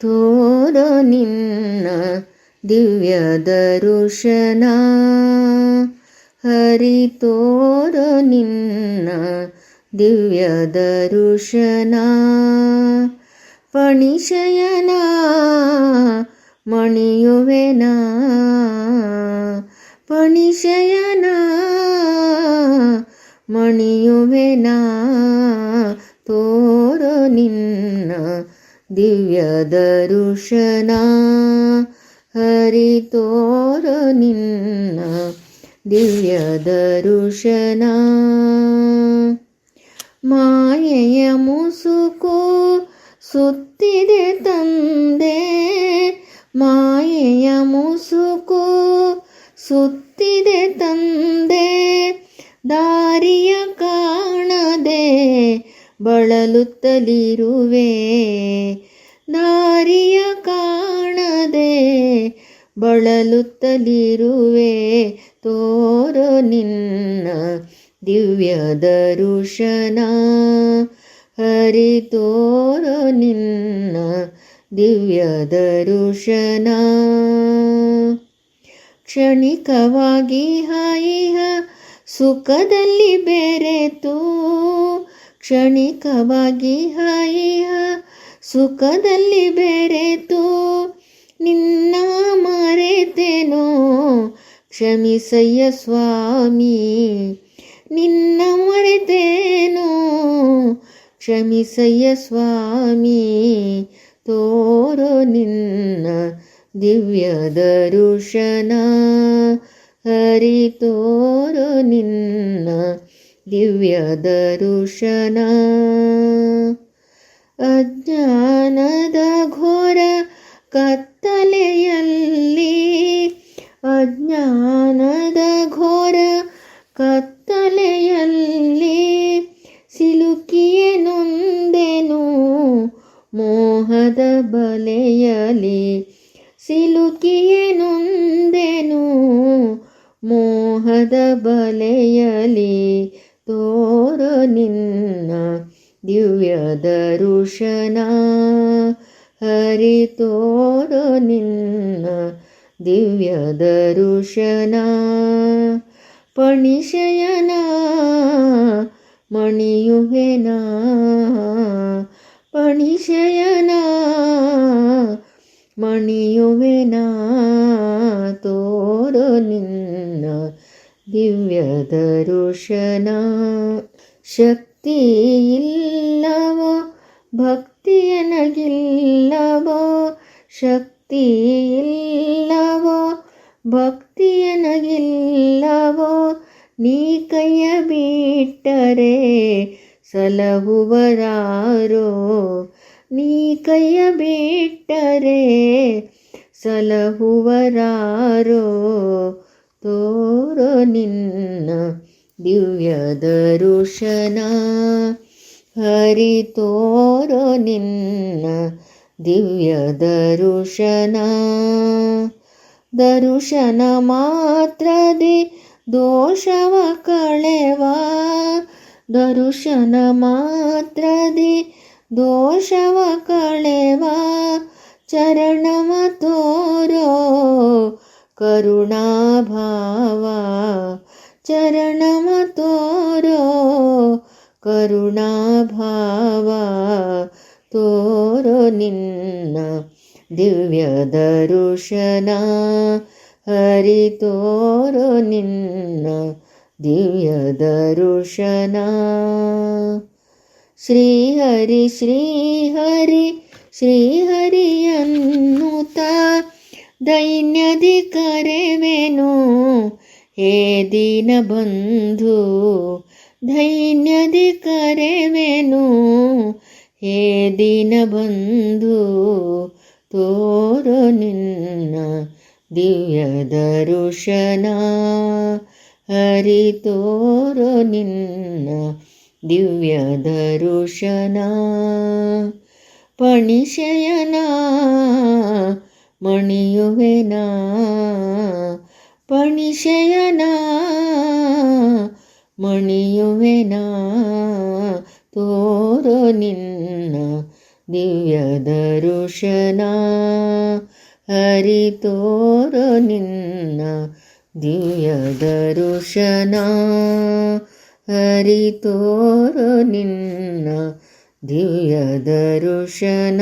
ತೋರೋ ನಿನ್ನ ದಿವ್ಯ ದರುಶನ ಹರಿ ತೋರೋ ನಿನ್ನ ದಿವ್ಯ ದರುಶನ ಪಣಿಶಯನ ಮಣಿಯುವೆನ ಪಣಿಶಯನ ಮಣಿಯುವೆನ ದಿವ್ಯ ದರುಶನ ನಿನ್ನ ದಿವ್ಯದರುಶನ ಮಾಯೆಯ ಮುಸುಕು ಸುತ್ತಿದೆ ತಂದೆ ಮಾಯೆಯ ಮುಸುಕು ಸುತ್ತಿದೆ ತಂದೆ ದಾರಿಯ ಕಾಣದೆ ಬಳಲುತ್ತಲಿರುವೆ. ದಾರಿಯ ಕಾಣದೆ ಬಳಲುತ್ತಲಿರುವೆ. ತೋರೋ ನಿನ್ನ ದಿವ್ಯ ದರುಶನ. ಹರಿ ತೋರೋ ನಿನ್ನ ದಿವ್ಯ ದರುಶನ. ಕ್ಷಣಿಕವಾಗಿ ಹಾಯಿಹ ಸುಖದಲ್ಲಿ ಬೆರೆತು ಕ್ಷಣಿಕವಾಗಿ ಹಾಯಿಹ ಸುಖದಲ್ಲಿ ಬೆರೆತು ನಿನ್ನ ಮರೆತೆನೋ, ಕ್ಷಮಿಸಯ್ಯ ಸ್ವಾಮಿ, ನಿನ್ನ ಮರೆತೇನೋ, ಕ್ಷಮಿಸಯ್ಯ ಸ್ವಾಮಿ, ತೋರೋ ನಿನ್ನ ದಿವ್ಯ ದರುಶನ, ಹರಿ ತೋರೋ ನಿನ್ನ ದಿವ್ಯ ದರುಶನ ಅಜ್ಞಾನದ ಘೋರ ಕತ್ತಲೆಯಲ್ಲಿ ಅಜ್ಞಾನದ ಘೋರ ಕತ್ತಲೆಯಲ್ಲಿ ದರುಶನ ಹರಿ ತೋರೋ ನಿನ್ನ ದಿವ್ಯ ದರುಶನ. ಪಣಿಶಯನ ಮಣಿಯುವೆನ? ಪಣಿಶಯನ ಮಣಿಯುವೆನ? ತೋರು ನಿನ್ನ ದಿವ್ಯ ದರುಶನ. ಶಕ್ತಿ ಇಲ್ಲವ ಇಲ್ಲವೋ ಭಕ್ತಿಯನಗಿಲ್ಲವೋ ಶಕ್ತಿ ಇಲ್ಲವೋ? ಭಕ್ತಿಯನಗಿಲ್ಲವೋ ನೀ ಕೈಯ ಬಿಟ್ಟರೆ ಸಲಹುವರಾರೋ ನೀ ಕೈಯ ಬಿಟ್ಟರೆ ಸಲಹುವರಾರೋ ತೋರೋ ನಿನ್ನ ದಿವ್ಯ ದರುಶನ. ಹರಿ ತೋರು ನಿನ್ನ ದಿವ್ಯ ದರುಶನ. ದರುಶನ ಮಾತ್ರದಿ ದೋಷವ ಕಳೆವ. ದರುಶನ ಮಾತ್ರದಿ ದೋಷವ ಕಳೆವ. ಚರಣವ ತೋರೋ ಕರುಣಾಭಾವ. ಚರಣವ ತೋರೋ ಕರುಣಾಭಾವ ತೋರೋ ನಿನ್ನ ದಿವ್ಯ ದರುಶನ. ಹರಿ ತೋರೋ ನಿನ್ನ ದಿವ್ಯ ದರುಶನ. ಶ್ರೀಹರಿ ಶ್ರೀಹರಿ ಶ್ರೀಹರಿ ಅನ್ನುತ್ತ ದೈನ್ಯದಿ ಕರೆವೆನು. ಹೇ ದೀನ ಬಂಧು ದೈನ್ಯದಿ ಕರೆವೆನು ಹೇ ದೀನ ಬಂಧು ತೋರೋ ನಿನ್ನ ದಿವ್ಯ ದರುಶನ ಹರಿ ತೋರೋ ನಿನ್ನ ದಿವ್ಯ ದರುಶನ ಪಣಿಶಯನ ಮಣಿಯುವೆನ ಪಣಿಶಯನ ಮಣಿಯುವೆನ? ತೋರೋ ನಿನ್ನ ದಿವ್ಯ ದರುಶನ. ಹರಿ ತೋರೋ ನಿನ್ನ ದಿವ್ಯ ದರುಶನ. ಹರಿ ತೋರೋ ನಿನ್ನ ದಿವ್ಯ ದರುಶನ.